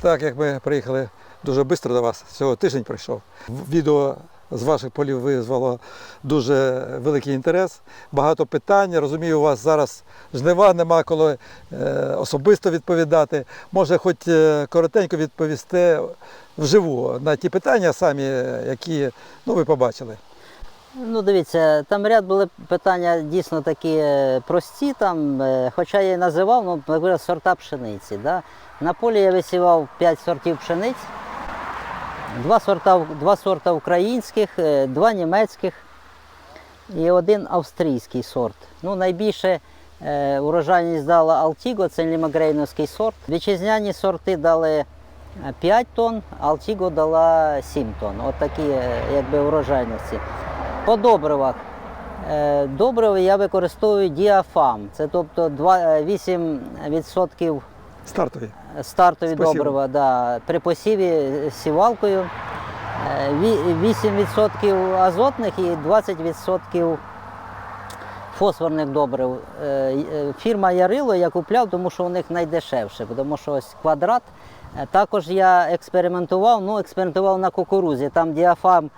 Так як ми приїхали дуже швидко до вас, всього тиждень пройшов. Відео з ваших полів визвало дуже великий інтерес, багато питань. Розумію, у вас зараз жнива, нема коли е, особисто відповідати. Може, хоч е, коротенько відповісти вживу на ті питання самі, які ну, ви побачили. Ну, дивіться, там ряд були питання дійсно такі е, прості, там, е, хоча я і називав, ну, наприклад, сорта пшениці. Да? На полі я висівав 5 сортів пшениць, два сорта, два сорта українських, е, два німецьких і один австрійський сорт. Ну, найбільше е, урожайність дала Алтіго, це лімагрейновський сорт. Вітчизняні сорти дали е, 5 тонн, Алтіго дала 7 тонн. От такі якби урожайності. По добривах. Е, Добриво я використовую діафам. Це тобто е, 8% Стартові. стартові З добрива да, при посіві сівалкою. Е, 8% азотних і 20% фосфорних добрив. Е, е, Фірма Ярило я купляв, тому що у них найдешевше, тому що ось квадрат. Е, Також я експериментував, ну експериментував на кукурузі. Там діафам е,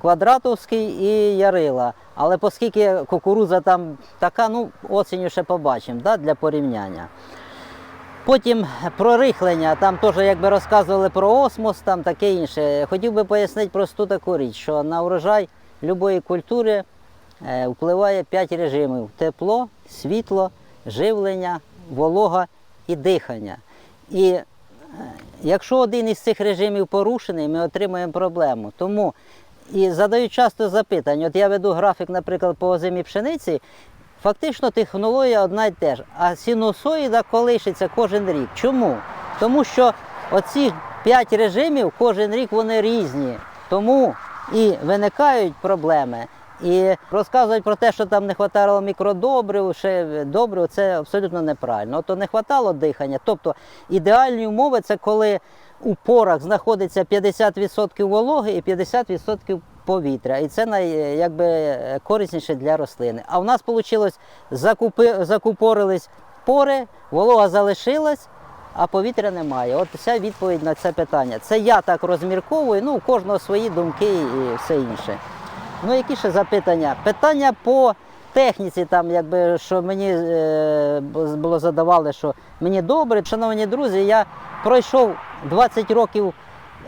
квадратовський і ярила. Але оскільки кукуруза там така, ну осінню ще побачимо да, для порівняння. Потім про рихлення, там теж якби розказували про осмос, там таке інше. Хотів би пояснити просту таку річ, що на урожай будь-якої культури е, впливає 5 режимів: тепло, світло, живлення, волога і дихання. І е, якщо один із цих режимів порушений, ми отримуємо проблему. Тому і задають часто запитання. От я веду графік, наприклад, по озимій пшениці. Фактично технологія одна й те ж, а синусоїда колишиться кожен рік. Чому? Тому що оці 5 режимів кожен рік вони різні. Тому і виникають проблеми. І розказують про те, що там не вистачало мікродобрив, ще добрив, це абсолютно неправильно. Ото не вистачало дихання. Тобто ідеальні умови це коли у порах знаходиться 50% вологи і 50% повітря. І це якби, корисніше для рослини. А в нас вийшло закупи, закупорились пори, волога залишилась, а повітря немає. От вся відповідь на це питання. Це я так розмірковую, ну у кожного свої думки і все інше. Ну, які ще запитання? Питання по техніці, там, якби, що мені е, було задавали, що мені добре. Шановні друзі, я пройшов 20 років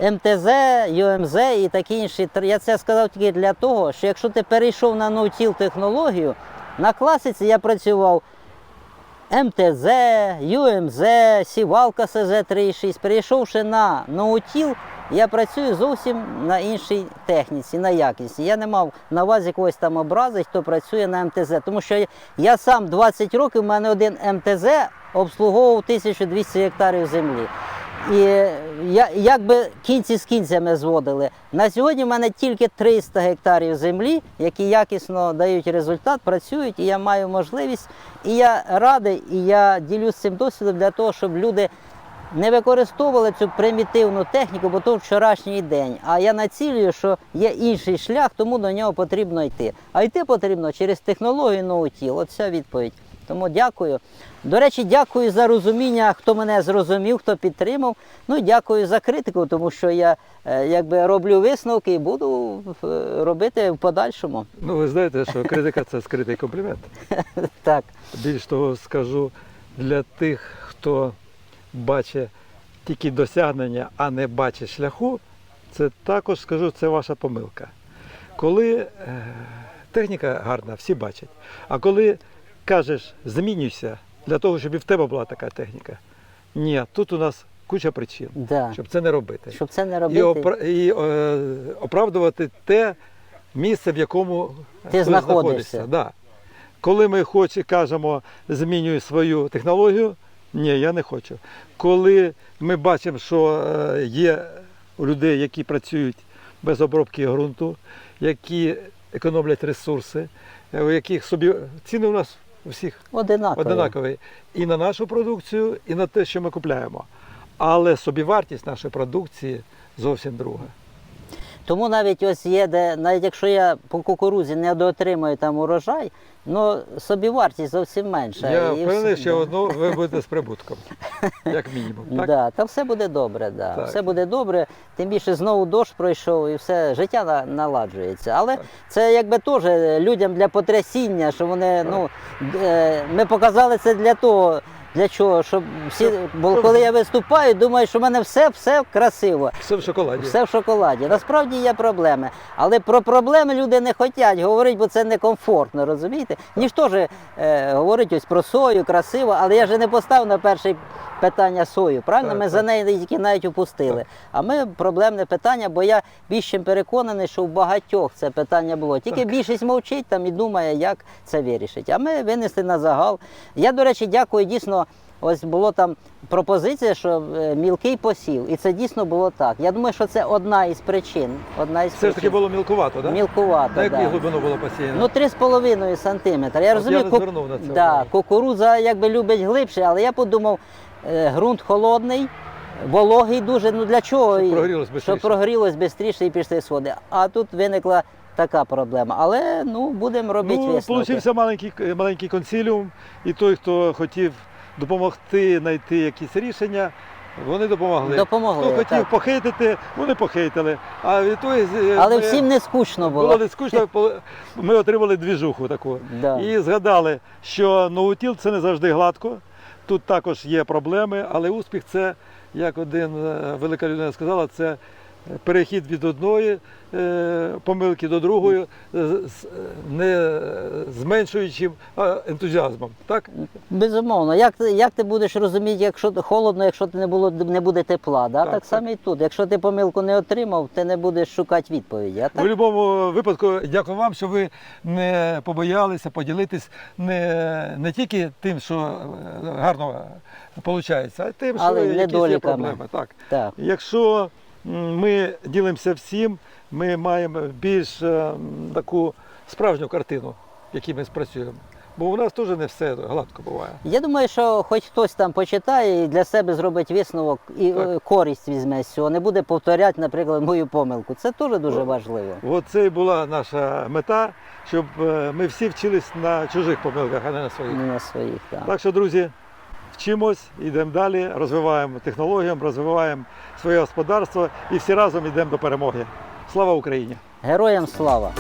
МТЗ, ЮМЗ і такі інші. Я це сказав тільки для того, що якщо ти перейшов на ноутіл технологію, на класиці я працював МТЗ, ЮМЗ, Сівалка СЗ-36. Перейшовши на ноутіл, я працюю зовсім на іншій техніці, на якісті. Я не мав на увазі якогось там образи, хто працює на МТЗ. Тому що я- сам 20 років, у мене один МТЗ обслуговував 1200 гектарів землі. І я, якби кінці з кінцями зводили. На сьогодні в мене тільки 300 гектарів землі, які якісно дають результат, працюють, і я маю можливість. І я радий, і я ділюсь цим досвідом для того, щоб люди не використовували цю примітивну техніку, бо то вчорашній день. А я націлюю, що є інший шлях, тому до нього потрібно йти. А йти потрібно через технологію ноутіл. От вся відповідь. Тому дякую. До речі, дякую за розуміння, хто мене зрозумів, хто підтримав. Ну дякую за критику, тому що я е, якби роблю висновки і буду е, робити в подальшому. Ну, ви знаєте, що критика це скритий комплімент. Так. Більш того скажу для тих, хто бачить тільки досягнення, а не бачить шляху, це також скажу, це ваша помилка. Коли е, техніка гарна, всі бачать. А коли кажеш, змінюйся для того, щоб і в тебе була така техніка. Ні, тут у нас куча причин, Да. щоб це не робити. Щоб це не І, робити. опра- і е, оправдувати те місце, в якому Ти знаходишся. Да. Коли ми хоч і кажемо, змінюй свою технологію, ні, я не хочу. Коли ми бачимо, що е, є людей, які працюють без обробки ґрунту, які економлять ресурси, е, у яких собі ціни у нас у всіх Одинаково. одинакові і на нашу продукцію, і на те, що ми купляємо. Але собівартість нашої продукції зовсім друга. Тому навіть ось є, де навіть якщо я по кукурузі не доотримую там урожай, ну собівартість зовсім менша. Я впевнений, все- що одно ви будете з прибутком, як мінімум. Так? Да, та все буде добре, да. Так. все буде добре. Тим більше знову дощ пройшов і все життя на- наладжується. Але це якби теж людям для потрясіння, що вони, ну е, ми показали це для того. Для чого? Щоб всі, бо коли я виступаю, думаю, що в мене все, все красиво. Все в шоколаді. Все в шоколаді. Насправді є проблеми. Але про проблеми люди не хочуть говорити, бо це некомфортно, розумієте? Ніхто теж е, говорить ось про сою, красиво, але я ж не поставив на перше питання сою. Правильно? Так, Ми так. за неї тільки навіть упустили. А ми проблемне питання, бо я більш чим переконаний, що в багатьох це питання було. Тільки більшість мовчить там і думає, як це вирішить. А ми винесли на загал. Я, до речі, дякую дійсно. Ось було там пропозиція, що е, мілкий посів, і це дійсно було так. Я думаю, що це одна із причин. Одна із Все ж таки було мілкувато, так? Мілкувато, На яку да. глибину було посіяно? Ну, 3,5 сантиметра. Я От розумію, я не ку- на це да, кукурудза якби любить глибше, але я подумав, е, ґрунт холодний, вологий дуже. Ну для чого? Щоб прогрілось Щоб бистріше. прогрілось швидше і пішли сходи. А тут виникла така проблема. Але ну будемо робити Ну, висновки. получився маленький, маленький консиліум, і той, хто хотів допомогти знайти якісь рішення, вони допомогли. Допомогли, Хто хотів так. похейтити, вони похейтили. А від той, Але ми- всім не скучно було. було не скучно, ми отримали двіжуху таку. Да. І згадали, що ноутіл це не завжди гладко. Тут також є проблеми, але успіх це, як один е, велика людина сказала, це перехід від одної е, помилки до другої, е, не зменшуючим ентузіазмом. Так? Безумовно. Як, як ти будеш розуміти, якщо холодно, якщо ти не було не буде тепла? Да? Так, Так, так. само і тут. Якщо ти помилку не отримав, ти не будеш шукати відповіді. А так? будь-якому випадку дякую вам, що ви не побоялися поділитись не, не тільки тим, що е, гарно виходить, а й тим, що Але якісь є проблеми. Так. Так. Якщо ми ділимося всім, ми маємо більш е, таку справжню картину, в якій ми спрацюємо. Бо у нас теж не все гладко буває. Я думаю, що хоч хтось там почитає і для себе зробить висновок і Так. е, користь візьме з цього, не буде повторяти, наприклад, мою помилку. Це теж дуже важливо. От це і була наша мета, щоб е, ми всі вчились на чужих помилках, а не на своїх. Не на своїх. Так. Так що, друзі, вчимось, йдемо далі, розвиваємо технологію, розвиваємо своє господарство і всі разом йдемо до перемоги. Слава Україні! Героям слава!